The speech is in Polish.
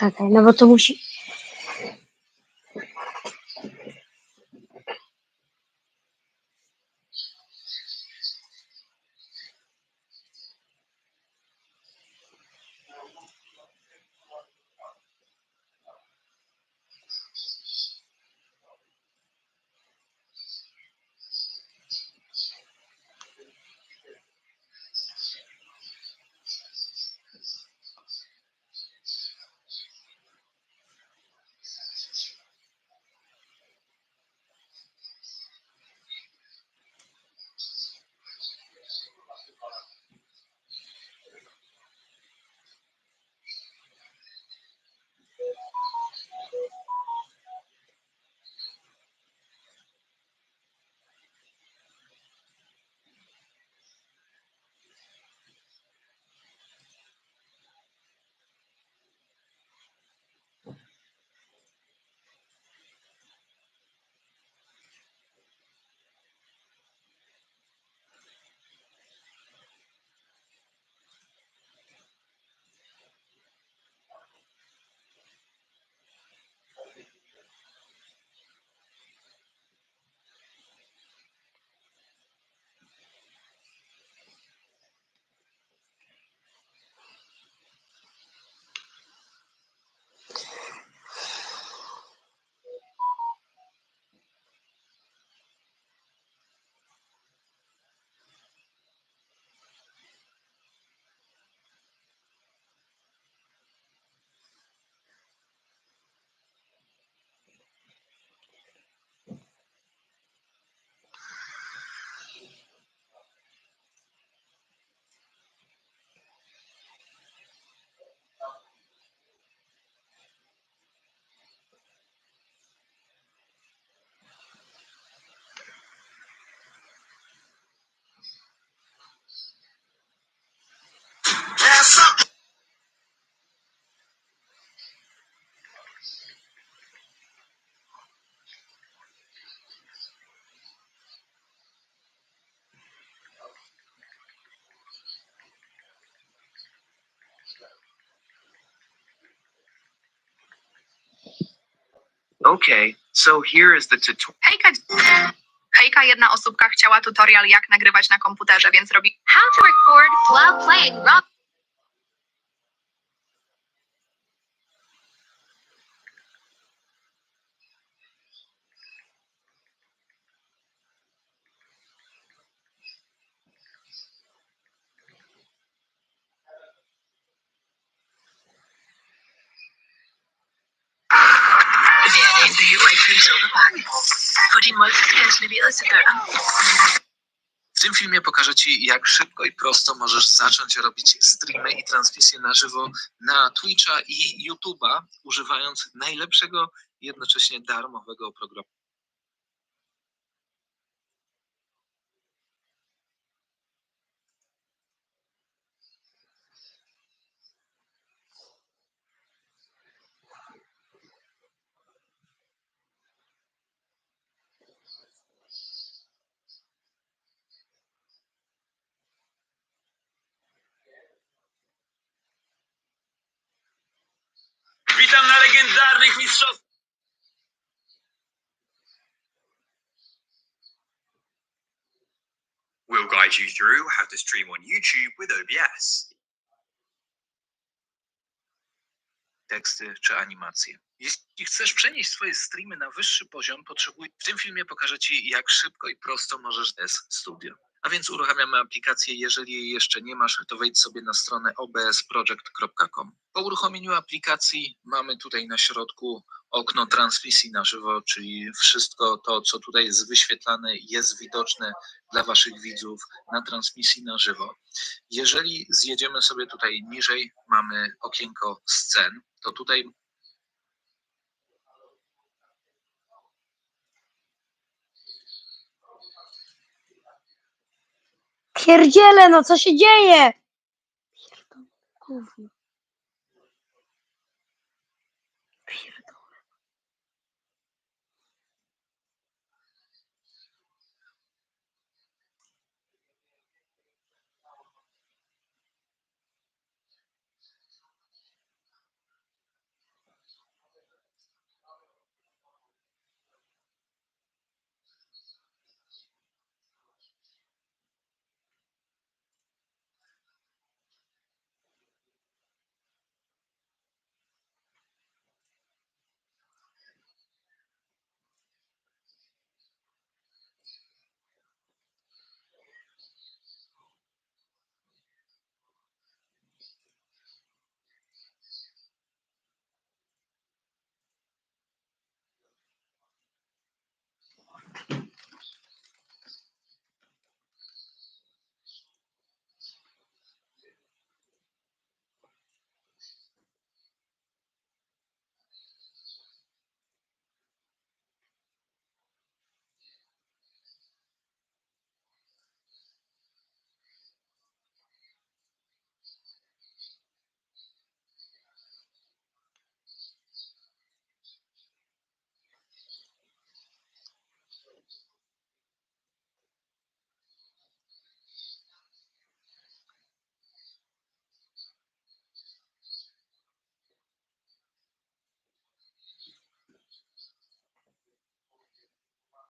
Czekaj, no bo to musi... Okay, so here is the tutorial. Hejka, hejka, jedna osóbka chciała tutorial jak nagrywać na komputerze, więc robi How to record while playing Rob. Hverdagen det heller ikke føles op ad bakke. Fordi måltidskassen leveres til døren. W tym filmie pokażę Ci, jak szybko i prosto możesz zacząć robić streamy i transmisje na żywo na Twitcha i YouTube'a, używając najlepszego, jednocześnie darmowego oprogramowania. Witam na legendarnych mistrzostwach. We'll guide you through how to stream on YouTube with OBS. teksty czy animacje. Jeśli chcesz przenieść swoje streamy na wyższy poziom, potrzebuj. W tym filmie pokażę Ci, jak szybko i prosto możesz S Studio. A więc uruchamiamy aplikację. Jeżeli jej jeszcze nie masz, to wejdź sobie na stronę obsproject.com. Po uruchomieniu aplikacji mamy tutaj na środku okno transmisji na żywo, czyli wszystko to, co tutaj jest wyświetlane, jest widoczne dla Waszych widzów na transmisji na żywo. Jeżeli zjedziemy sobie tutaj niżej, mamy okienko scen, to tutaj Pierdziele, no co się dzieje? Pierdolę, gówno.